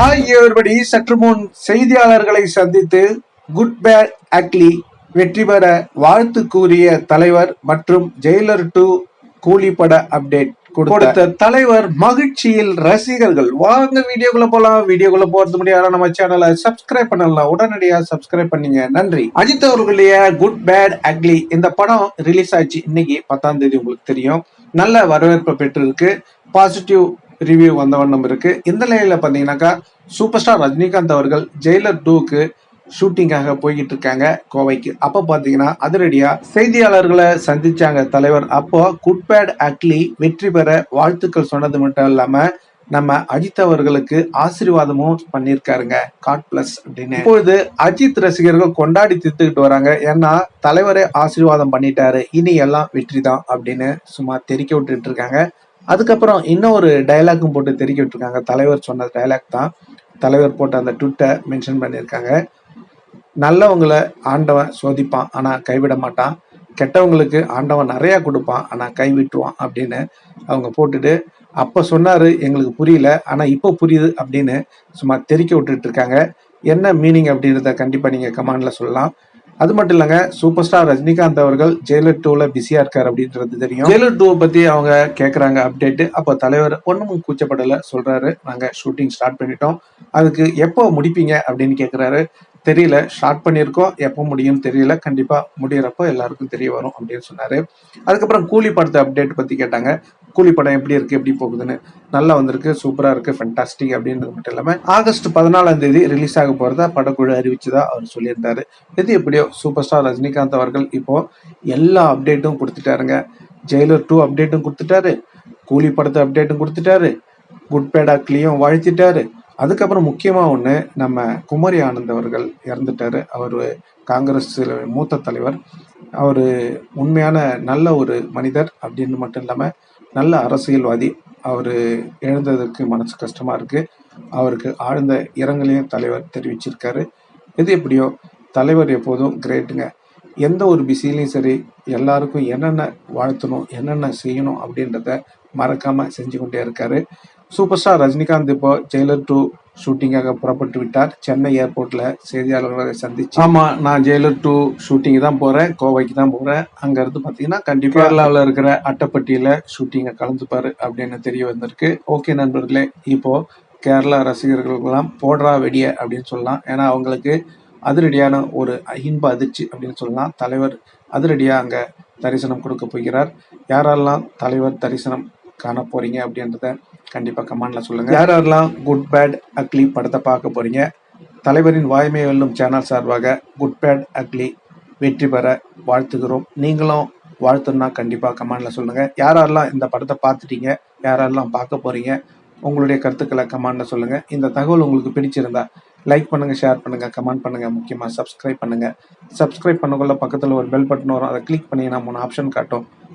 Hi everybody சற்று முன் செய்தியாளர்களை சந்தித்து குட் பேட் அக்லி வெற்றி பெற வாழ்த்து கூறிய தலைவர் மற்றும் ஜெயிலர் டு கூலி பட அப்டேட் கொடுத்த தலைவர் மகிழ்ச்சியில் ரசிகர்கள். வாங்க வீடியோக்குள்ள போலாம். வீடியோக்குள்ள போறது முடியாது நம்ம சேனலை சப்ஸ்கிரைப் பண்ணலாம். உடனடியா சப்ஸ்கிரைப் பண்ணீங்க. நன்றி. அஜித் அவர்களுடைய குட் பேட் அக்லி இந்த படம் ரிலீஸ் ஆச்சு. இன்னைக்கு பத்தாம் தேதி உங்களுக்கு தெரியும். நல்ல வரவேற்பை பெற்றிருக்கு. பாசிட்டிவ் ரிவ்யூ வந்த வண்ணம் இருக்கு. இந்த நிலையில பாத்தீங்கன்னாக்கா சூப்பர் ஸ்டார் ரஜினிகாந்த் அவர்கள் ஜெயிலர் டூக்கு ஷூட்டிங்காக போய்கிட்டு இருக்காங்க கோவைக்கு. அப்ப பாத்தீங்கன்னா அதிரடியா செய்தியாளர்களை சந்திச்சாங்க தலைவர். அப்போ குட்பேட் அக்லி வெற்றி பெற வாழ்த்துக்கள் சொன்னது மட்டும் இல்லாம நம்ம அஜித் அவர்களுக்கு ஆசீர்வாதமும் பண்ணியிருக்காருங்க. காட் பிளஸ் அப்படின்னு. இப்பொழுது அஜித் ரசிகர்கள் கொண்டாடி தீர்த்துக்கிட்டு வராங்க. ஏன்னா தலைவரே ஆசீர்வாதம் பண்ணிட்டாரு. இனி எல்லாம் வெற்றி தான் அப்படின்னு சும்மா தெரிக்க விட்டுட்டு இருக்காங்க. அதுக்கப்புறம் இன்னும் ஒரு டைலாக்கும் போட்டு தெரிக்க விட்டுருக்காங்க. தலைவர் சொன்ன டயலாக் தான். தலைவர் போட்ட அந்த ட்விட்டை மென்ஷன் பண்ணியிருக்காங்க. நல்லவங்களை ஆண்டவன் சோதிப்பான் ஆனால் கைவிட மாட்டான். கெட்டவங்களுக்கு ஆண்டவன் நிறையா கொடுப்பான் ஆனால் கைவிட்டுவான் அப்படின்னு அவங்க போட்டுட்டு அப்போ சொன்னார் எங்களுக்கு புரியல ஆனால் இப்போ புரியுது அப்படின்னு சும்மா தெரிக்க விட்டுட்டு இருக்காங்க. என்ன மீனிங் அப்படின்றத கண்டிப்பாக நீங்கள் கமாண்டில் சொல்லலாம். அது மட்டும் இல்லைங்க சூப்பர் ஸ்டார் ரஜினிகாந்த் அவர்கள் ஜெயிலர் டூல பிஸியா இருக்காரு அப்படின்றது தெரியும். ஜெயிலர் டூ பத்தி அவங்க கேட்குறாங்க அப்டேட் அப்போ தலைவர் ஒண்ணும் கூச்சப்படல சொல்றாரு. நாங்க ஷூட்டிங் ஸ்டார்ட் பண்ணிட்டோம். அதுக்கு எப்போ முடிப்பீங்க அப்படின்னு கேக்குறாரு. தெரியல ஸ்டார்ட் பண்ணியிருக்கோம். எப்போ முடியும்னு தெரியல. கண்டிப்பாக முடியிறப்போ எல்லாருக்கும் தெரிய வரும் அப்படின்னு சொன்னார். அதுக்கப்புறம் கூலி படத்தை அப்டேட் பற்றி கேட்டாங்க. கூலி படம் எப்படி இருக்கு எப்படி போகுதுன்னு நல்லா வந்திருக்கு சூப்பரா இருக்கு ஃபென்டாஸ்டிக் அப்படின்றது மட்டும் இல்லாம ஆகஸ்ட் பதினாலாம் தேதி ரிலீஸ் ஆக போறதா படக்குழு அறிவிச்சதா அவர் சொல்லியிருந்தாரு. எது எப்படியோ சூப்பர் ஸ்டார் ரஜினிகாந்த் அவர்கள் இப்போ எல்லா அப்டேட்டும் கொடுத்துட்டாருங்க. ஜெயிலர் டூ அப்டேட்டும் கொடுத்துட்டாரு. கூலி படத்தை அப்டேட்டும் கொடுத்துட்டாரு. குட் பேடாக்லேயும் வாழ்த்திட்டாரு. அதுக்கப்புறம் முக்கியமாக ஒன்று நம்ம குமரி ஆனந்த் அவர்கள் இறந்துட்டாரு. அவர் காங்கிரஸ் மூத்த தலைவர். அவர் உண்மையான நல்ல ஒரு மனிதர் அப்படின்னு மட்டும் இல்லாமல் நல்ல அரசியல்வாதி. அவர் இழந்ததற்கு மனசு கஷ்டமாக இருக்குது அவருக்கு ஆழ்ந்த இரங்கலையும் தலைவர் தெரிவிச்சிருக்காரு. எது எப்படியோ தலைவர் எப்போதும் கிரேட்டுங்க. எந்த ஒரு பிஸிலையும் சரி எல்லாருக்கும் என்னென்ன வாழ்த்தணும் என்னென்ன செய்யணும் அப்படின்றத மறக்காமல் செஞ்சு கொண்டே இருக்காரு. சூப்பர் ஸ்டார் ரஜினிகாந்த் இப்போ ஜெயிலர் டூ ஷூட்டிங்காக புறப்பட்டு விட்டார். சென்னை ஏர்போர்ட்ல செய்தியாளர்களை சந்திச்சு. ஆமா நான் ஜெயிலர் டூ ஷூட்டிங் தான் போறேன். கோவைக்கு தான் போறேன். அங்க இருந்து பாத்தீங்கன்னா கண்டிப்பா கேரளாவில் இருக்கிற அட்டைப்பட்டியில ஷூட்டிங்க கலந்துப்பாரு அப்படின்னு தெரிய வந்திருக்கு. ஓகே நண்பர்களே இப்போ கேரளா ரசிகர்களுக்கெல்லாம் போடுறா வெடிய அப்படின்னு சொல்லலாம். ஏன்னா அவங்களுக்கு அதிரடியான ஒரு இன்ப அதிர்ச்சி அப்படின்னு சொல்லலாம். தலைவர் அதிரடியா அங்க தரிசனம் கொடுக்க போகிறார். யாரெல்லாம் தலைவர் தரிசனம் காண போறீங்க அப்படின்றத கண்டிப்பாக கமெண்ட்ல சொல்லுங்க. யார் யாரெல்லாம் குட் பேட் அக்லி படத்தை பார்க்க போறீங்க தலைவரின் வாய்மை வெல்லும் சேனல் சார்பாக குட் பேட் அக்லி வெற்றி பெற வாழ்த்துகிறோம். நீங்களும் வாழ்த்துன்னா கண்டிப்பாக கமெண்ட்ல சொல்லுங்க. யாரெல்லாம் இந்த படத்தை பார்த்துட்டீங்க யாரெல்லாம் பார்க்க போறீங்க உங்களுடைய கருத்துக்களை கமெண்ட்ல சொல்லுங்க. இந்த தகவல் உங்களுக்கு பிடிச்சிருந்தா லைக் பண்ணுங்க ஷேர் பண்ணுங்க கமெண்ட் பண்ணுங்க முக்கியமாக சப்ஸ்கிரைப் பண்ணுங்க. சப்ஸ்கிரைப் பண்ணக்குள்ள பக்கத்தில் ஒரு பெல் பட்டன் வரும். அதை கிளிக் பண்ணிங்கன்னா மூணு ஆப்ஷன் காட்டும்.